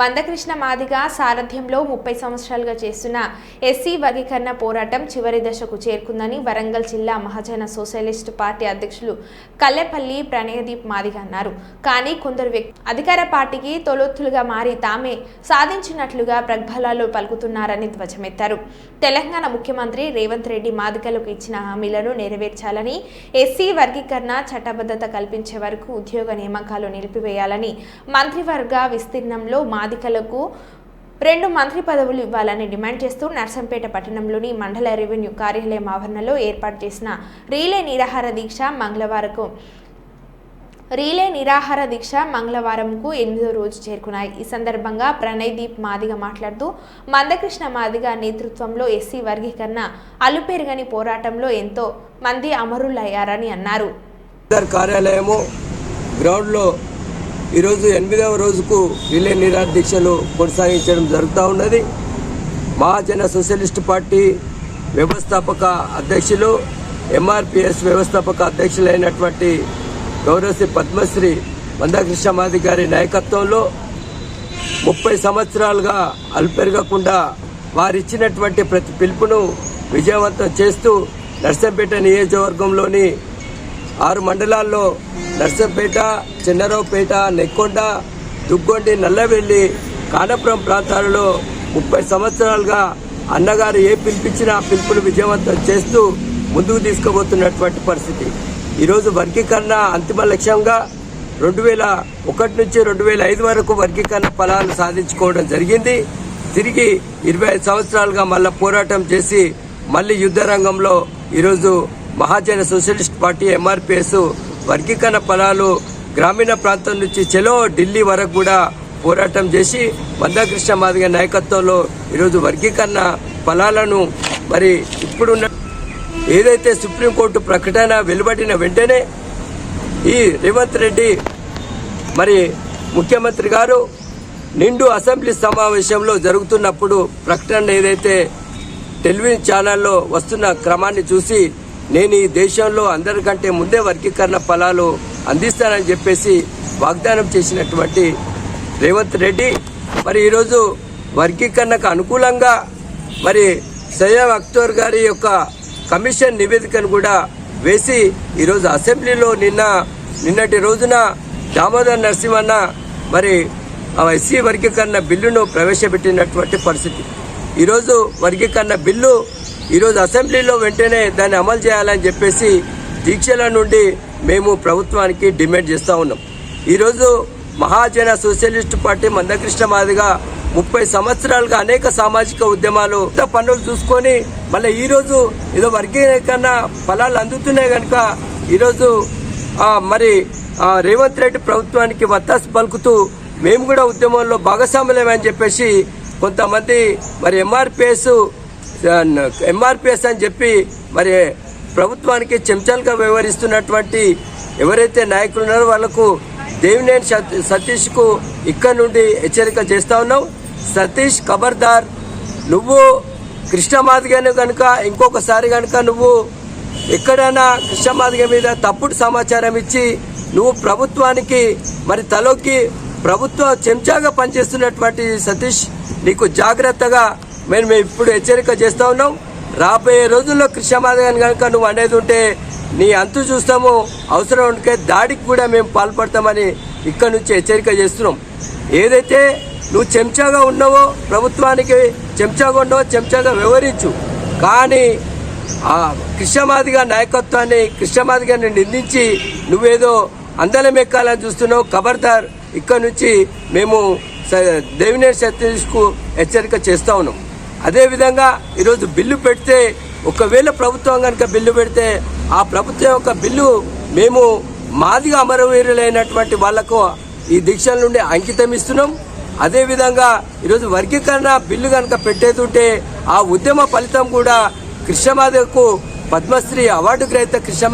మందకృష్ణ మాదిగ సారథ్యంలో ముప్పై సంవత్సరాలుగా చేస్తున్న ఎస్సీ వర్గీకరణ పోరాటం చివరి దశకు చేరుకుందని వరంగల్ జిల్లా మహాజన సోషలిస్ట్ పార్టీ అధ్యక్షులు కల్లెపల్లి ప్రణయదీప్ మాదిగ అన్నారు. కానీ కొందరు వ్యక్తి అధికార పార్టీకి తొలొత్తులుగా మారి తామే సాధించినట్లుగా ప్రగల్భాలు పలుకుతున్నారని ధ్వజమెత్తారు. తెలంగాణ ముఖ్యమంత్రి రేవంత్ రెడ్డి మాదిగలకు ఇచ్చిన హామీలను నెరవేర్చాలని ఎస్సీ వర్గీకరణ చట్టబద్ధత కల్పించే వరకు ఉద్యోగ నియామకాలు నిలిపివేయాలని మంత్రివర్గ విస్తీర్ణంలో మాదికలకు రెండు మంత్రి పదవులు ఇవ్వాలని డిమాండ్ చేస్తూ నర్సంపేట పట్టణంలోని మండల రెవెన్యూ కార్యాలయం ఆవరణలో ఏర్పాటు చేసిన రీలే నిరాహార దీక్ష మంగళవారకు. రీలే నిరాహార దీక్ష మంగళవారంకు ఎనిమిదో రోజు చేరుకున్నాయి. ఈ సందర్భంగా ప్రణయ్ దీప్ మాదిగ మాట్లాడుతూ మందకృష్ణ మాదిగ నేతృత్వంలో ఎస్సీ వర్గీకరణ అలుపెరుగని పోరాటంలో ఎంతో మంది అమరులయ్యారని అన్నారు. కార్యాలయము గ్రౌండ్లో ఈరోజు ఎనిమిదవ రోజుకు రిలే నిరాధీక్షలు కొనసాగించడం జరుగుతూ ఉన్నది. మహాజన సోషలిస్ట్ పార్టీ వ్యవస్థాపక అధ్యక్షులు ఎంఆర్పిఎస్ వ్యవస్థాపక అధ్యక్షులైనటువంటి గౌరవశ్రీ పద్మశ్రీ మందకృష్ణ మాది గారి నాయకత్వంలో ముప్పై సంవత్సరాలుగా అల్పెరగకుండా వారిచ్చినటువంటి ప్రతి పిలుపును విజయవంతం చేస్తూ నర్సంపేట నియోజకవర్గంలోని ఆరు మండలాల్లో నర్సంపేట చెన్నరావుపేట నెక్కొండ దుగ్గొండి నల్లవెల్లి కానపురం ప్రాంతాలలో ముప్పై సంవత్సరాలుగా అన్నగారు ఏ పిలిపించినా ఆ పిలుపును విజయవంతం చేస్తూ ముందుకు తీసుకుపోతున్నటువంటి పరిస్థితి. ఈరోజు వర్గీకరణ అంతిమ లక్ష్యంగా రెండు వేల ఒకటి నుంచి రెండు వేల ఐదు వరకు వర్గీకరణ ఫలాలు సాధించుకోవడం జరిగింది. తిరిగి ఇరవై ఐదు సంవత్సరాలుగా మళ్ళా పోరాటం చేసి మళ్ళీ యుద్ధ రంగంలో ఈరోజు మహాజన సోషలిస్ట్ పార్టీ ఎంఆర్పిఎస్ వర్గీకరణ ఫలాలు గ్రామీణ ప్రాంతం నుంచి చెలో ఢిల్లీ వరకు కూడా పోరాటం చేసి మందాకృష్ణ మాదిగ నాయకత్వంలో ఈరోజు వర్గీకరణ ఫలాలను మరి ఇప్పుడున్న ఏదైతే సుప్రీంకోర్టు ప్రకటన వెలువడిన వెంటనే ఈ రేవంత్ రెడ్డి మరి ముఖ్యమంత్రి గారు నిండు అసెంబ్లీ సమావేశంలో జరుగుతున్నప్పుడు ప్రకటన ఏదైతే టెలివిజన్ ఛానల్లో వస్తున్న క్రమాన్ని చూసి నేను ఈ దేశంలో అందరికంటే ముందే వర్గీకరణ ఫలాలు అందిస్తానని చెప్పేసి వాగ్దానం చేసినటువంటి రేవంత్ రెడ్డి మరి ఈరోజు వర్గీకరణకు అనుకూలంగా మరి సయ్యం అక్టోర్ గారి యొక్క కమిషన్ నివేదికను కూడా వేసి ఈరోజు అసెంబ్లీలో నిన్న నిన్నటి రోజున దామోదర్ నరసింహన్న మరి ఆ ఎస్సీ వర్గీకరణ బిల్లును ప్రవేశపెట్టినటువంటి పరిస్థితి. ఈరోజు వర్గీకరణ బిల్లు ఈరోజు అసెంబ్లీలో వెంటనే దాన్ని అమలు చేయాలని చెప్పేసి దీక్షల నుండి మేము ప్రభుత్వానికి డిమాండ్ చేస్తూ ఉన్నాం. ఈరోజు మహాజన సోషలిస్ట్ పార్టీ మందకృష్ణ మాదిగా ముప్పై సంవత్సరాలుగా అనేక సామాజిక ఉద్యమాలు పనులు చూసుకొని మళ్ళీ ఈరోజు ఏదో వర్గీకరణ ఫలాలు అందుతున్నాయి కనుక ఈరోజు మరి రేవంత్ రెడ్డి ప్రభుత్వానికి వత్తాసు పలుకుతూ మేము కూడా ఉద్యమంలో భాగస్వాములమని చెప్పేసి కొంతమంది మరి ఎంఆర్పిఎస్ ఎంఆర్పిఎస్ అని చెప్పి మరి ప్రభుత్వానికి చెంచాలుగా వ్యవహరిస్తున్నటువంటి ఎవరైతే నాయకులు ఉన్నారో వాళ్ళకు దేవినేని సతీష్కు ఇక్కడ నుండి హెచ్చరిక చేస్తూ ఉన్నావు సతీష్ ఖబర్దార్ నువ్వు కృష్ణమాదిగను కనుక ఇంకొకసారి కనుక నువ్వు ఎక్కడైనా కృష్ణమాదిగ మీద తప్పుడు సమాచారం ఇచ్చి నువ్వు ప్రభుత్వానికి మరి తలోకి ప్రభుత్వ చెంచాగా పనిచేస్తున్నటువంటి సతీష్ నీకు జాగ్రత్తగా మేము మేము ఇప్పుడు హెచ్చరిక చేస్తా ఉన్నాం. రాబోయే రోజుల్లో కృష్ణమాధవన్ కనుక నువ్వు అనేది ఉంటే నీ అంతు చూస్తాము అవసరం ఉంటే దాడికి కూడా మేము పాల్పడతామని ఇక్కడ నుంచి హెచ్చరిక చేస్తున్నాం. ఏదైతే నువ్వు చెంచాగా ఉన్నావో ప్రభుత్వానికి చెంచాగా ఉన్నావో చెంచాగా వ్యవహరించు. కానీ ఆ కృష్ణమాదిగా నాయకత్వాన్ని కృష్ణమాదిగాన్ని నిందించి నువ్వేదో అందలం ఎక్కాలని చూస్తున్నావు. ఖబర్దార్ ఇక్కడ నుంచి మేము స- సతీష్కు హెచ్చరిక చేస్తా ఉన్నాం. అదేవిధంగా ఈరోజు బిల్లు పెడితే ఒకవేళ ప్రభుత్వం కనుక బిల్లు పెడితే ఆ ప్రభుత్వం యొక్క బిల్లు మేము మాదిగా అమరవీరులైనటువంటి వాళ్ళకు ఈ దీక్షల నుండి అంకితం ఇస్తున్నాం. అదేవిధంగా ఈరోజు వర్గీకరణ బిల్లు కనుక పెట్టేతుంటే ఆ ఉద్యమ ఫలితం కూడా కృష్ణమాదకు పద్మశ్రీ అవార్డు గ్రహీత కృష్ణ